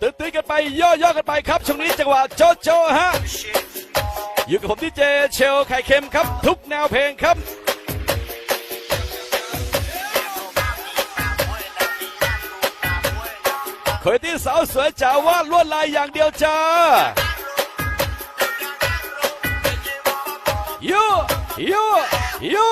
ตื่นตื่นกันไปย่อๆกันไปครับช่วงนี้จังหวะโจโจฮะอยู่กับผมที่เจเชลไข่เค็มครับ ทุกแนวเพลงครับโคยตี้สาวสวยจ๋าวาดลวดลายอย่างเดียวจ้ายูยูยู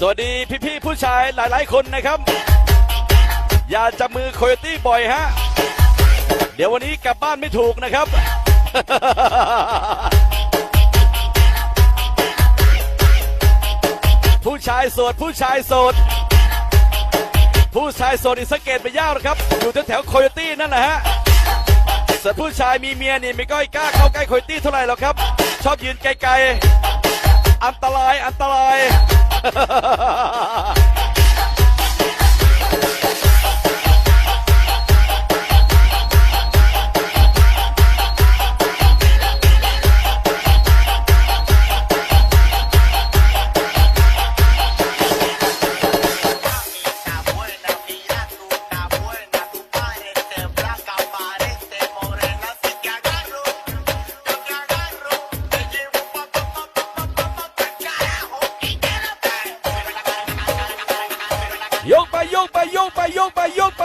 สวัสดีพี่ๆผู้ชายหลายๆ คนนะครับ อย่าจับมือโคโยตี้บ่อยฮะ เดี๋ยววันนี้กลับบ้านไม่ถูกนะครับ ผู้ชายโสดผู้ชายโสด ผู้ชายโสดอีสเกตไปยากนะครับ อยู่แถวๆโคโยตี้นั่นแหละฮะส่วนผู้ชายมีเมียนี่ไม่ก้อยกล้าเข้าใกล้โคโยตี้เท่าไหร่หรอกครับ ชอบยืนไกลๆ อันตรายอันตราย ยกไปโยกไปโยกไปโยกไป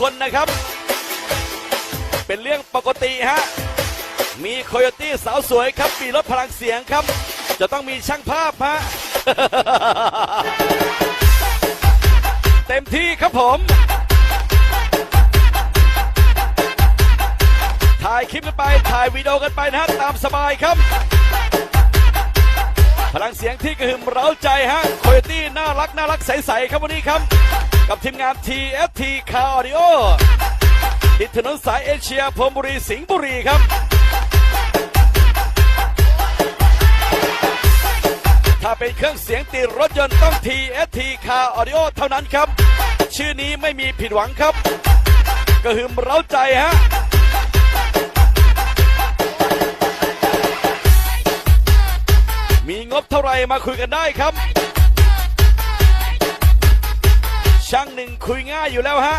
คนนะครับ เป็นเรื่องปกติฮะ มีโคโยตี้สาวสวยครับมีรถพลังเสียงครับ จะต้องมีช่างภาพฮะ เต็มที่ครับผมถ่ายคลิปกันไป ถ่ายวิดีโอกันไปนะฮะ ตามสบายครับ พลังเสียงที่กระหึ่มเร้าใจฮะโคโยตี้น่ารักน่ารักใส ๆ ครับวันนี้ครับ กับทีมงาน TFT Car Audio ติดถนนสายเอเชียพรมบุรีสิงห์บุรีครับถ้าเป็นเครื่องเสียงติดรถยนต์ต้อง TFT Car Audio เท่านั้นครับ ชื่อนี้ไม่มีผิดหวังครับกระหึ่มเร้าใจฮะมีงบเท่าไรมาคุยกันได้ครับ ช่างหนึ่งคุยง่ายอยู่แล้วฮะ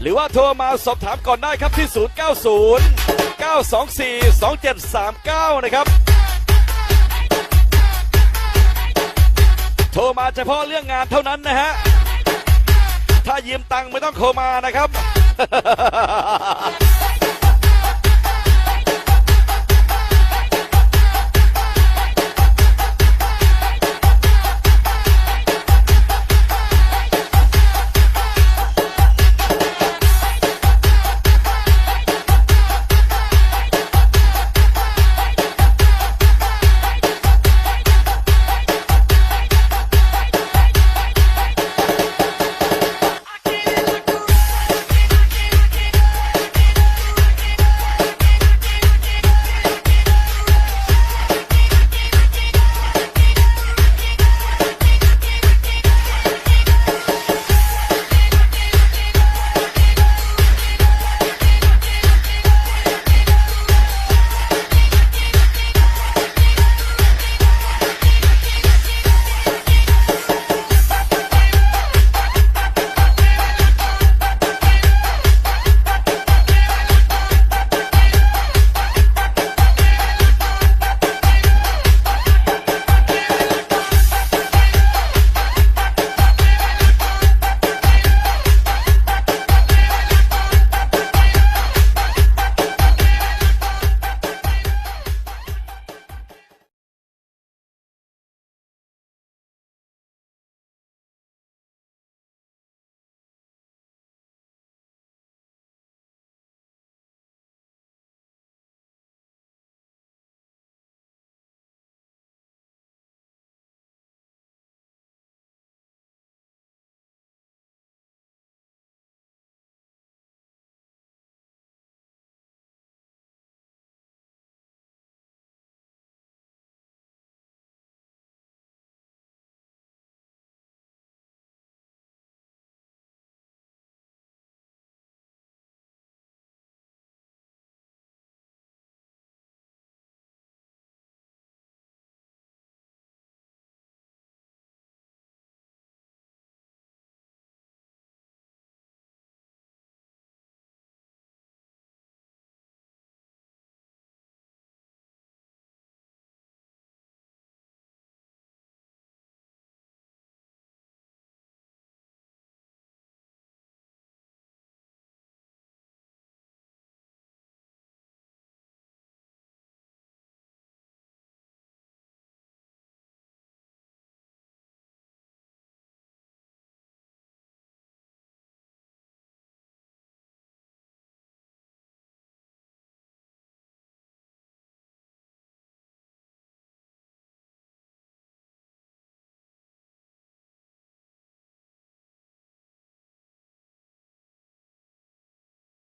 หรือว่าโทรมาสอบถามก่อนได้ครับที่ 090 924 2739 นะครับ โทรมาเฉพาะเรื่องงานเท่านั้นนะฮะ ถ้ายืมตังค์ไม่ต้องโทรมานะครับ